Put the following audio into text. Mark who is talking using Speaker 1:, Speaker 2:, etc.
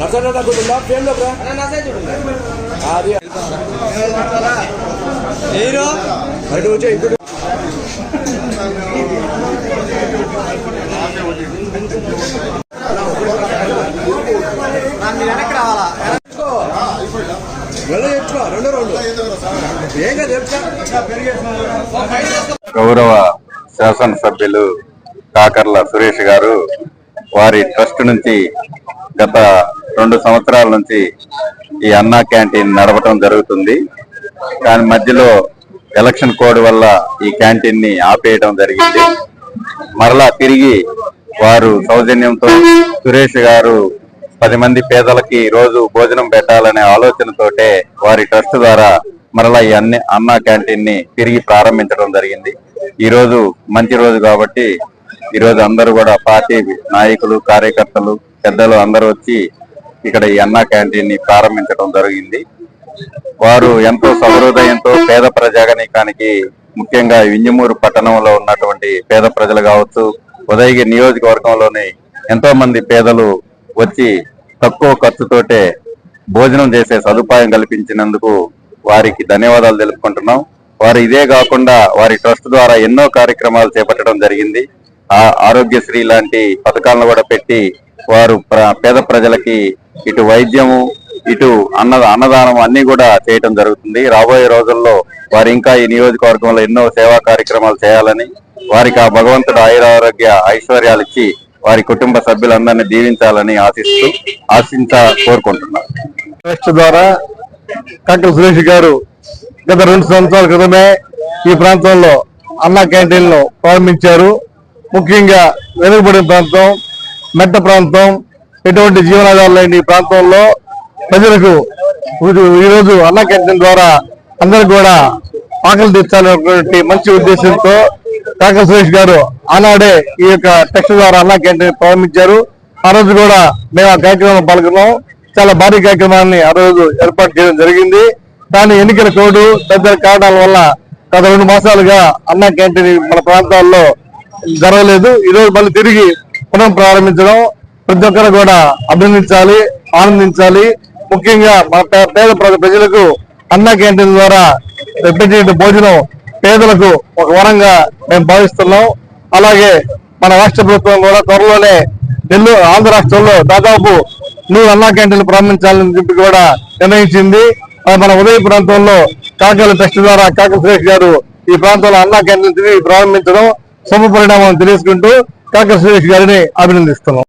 Speaker 1: నసరా తగ్గుతుందా ఫ్రేమ్లోకి అది
Speaker 2: హీరో
Speaker 1: బయట వచ్చే ఇప్పుడు.
Speaker 2: వెనక్కి రావాలా?
Speaker 3: గౌరవ శాసనసభ్యులు కాకర్ల సురేష్ గారు వారి ట్రస్ట్ నుంచి గత రెండు సంవత్సరాల నుంచి ఈ అన్నా క్యాంటీన్ నడపడం జరుగుతుంది. దాని మధ్యలో ఎలక్షన్ కోడ్ వల్ల ఈ క్యాంటీన్ని ఆపేయడం జరిగింది. మరలా తిరిగి వారు సౌజన్యంతో సురేష్ గారు పది మంది పేదలకి రోజు భోజనం పెట్టాలనే ఆలోచనతోటే వారి ట్రస్ట్ ద్వారా మరలా ఈ అన్ని అన్నా క్యాంటీన్ని తిరిగి ప్రారంభించడం జరిగింది. ఈ రోజు మంచి రోజు కాబట్టి ఈ రోజు అందరూ కూడా పార్టీ నాయకులు కార్యకర్తలు పెద్దలు అందరూ వచ్చి ఇక్కడ ఈ అన్నా క్యాంటీన్ని ప్రారంభించడం జరిగింది. వారు ఎంతో సహృదయంతో పేద ప్రజాగణికానికి ముఖ్యంగా వింజమూరు పట్టణంలో ఉన్నటువంటి పేద ప్రజలు కావచ్చు ఉదయగిరి నియోజకవర్గంలోని ఎంతో మంది పేదలు వచ్చి తక్కువ ఖర్చుతోటే భోజనం చేసే సదుపాయం కల్పించినందుకు వారికి ధన్యవాదాలు తెలుపుకుంటున్నాం. వారు ఇదే కాకుండా వారి ట్రస్ట్ ద్వారా ఎన్నో కార్యక్రమాలు చేపట్టడం జరిగింది. ఆ ఆరోగ్యశ్రీ లాంటి పథకాలను కూడా పెట్టి వారు పేద ప్రజలకి ఇటు వైద్యము ఇటు అన్న అన్నదానం అన్ని కూడా చేయటం జరుగుతుంది. రాబోయే రోజుల్లో వారు ఇంకా ఈ నియోజకవర్గంలో ఎన్నో సేవా కార్యక్రమాలు చేయాలని వారికి ఆ భగవంతుడు ఆయురారోగ్య ఐశ్వర్యాలు ఇచ్చి వారి కుటుంబ సభ్యులందరినీ దీవించాలని ఆశిస్తూ ఆశించ కోరుకుంటున్నాను.
Speaker 4: ట్రస్ట్ ద్వారా కాకల సురేష్ గారు గత రెండు సంవత్సరాల క్రితమే ఈ ప్రాంతంలో అన్నా క్యాంటీన్లు ప్రారంభించారు. ముఖ్యంగా వెనుకబడిన ప్రాంతం మెట్ట ప్రాంతం ఎటువంటి జీవనాధారాలు లేని ఈ ప్రాంతంలో ప్రజలకు ఈ- ఈరోజు అన్నా క్యాంటీన్ ద్వారా అందరూ కూడా ఆకలి తీర్చాలనేటువంటి మంచి ఉద్దేశంతో కాకల సురేష్ గారు ఆనాడే ఈ యొక్క టెక్స్ట్ ద్వారా అన్నా క్యాంటీన్ ప్రారంభించారు. ఆ రోజు కూడా మేము ఆ కార్యక్రమం పాల్గొన్నాం. చాలా భారీ కార్యక్రమాన్ని ఆ రోజు ఏర్పాటు చేయడం జరిగింది. కానీ ఎన్నికల చోటు తదితర కారణాల వల్ల గత రెండు మాసాలుగా అన్నా క్యాంటీన్ మన ప్రాంతాల్లో జరగలేదు. ఈ రోజు మళ్ళీ తిరిగి పునః ప్రారంభించడం. ప్రతి ఒక్కరు కూడా అభినందించాలి ఆనందించాలి. ముఖ్యంగా మన పే- పేద ప్రజలకు అన్నా క్యాంటీన్ ద్వారా పెట్టే భోజనం పేదలకు ఒక వరంగా మేము భావిస్తున్నాం. అలాగే మన రాష్ట్ర ప్రభుత్వం కూడా త్వరలోనే నెల్లూరు ఆంధ్ర రాష్ట్రంలో దాదాపు నూరు అన్నా క్యాంటీన్లు ప్రారంభించాలని చెప్పి కూడా నిర్ణయించింది. మన ఉదయ ప్రాంతంలో కాకల ట్రస్ట్ ద్వారా కాకల సురేష్ గారు ఈ ప్రాంతంలో అన్నా క్యాంటీన్ తిరిగి ప్రారంభించడం శుభ పరిణామం తెలుసుకుంటూ కాకల సురేష్ గారిని అభినందిస్తున్నాం.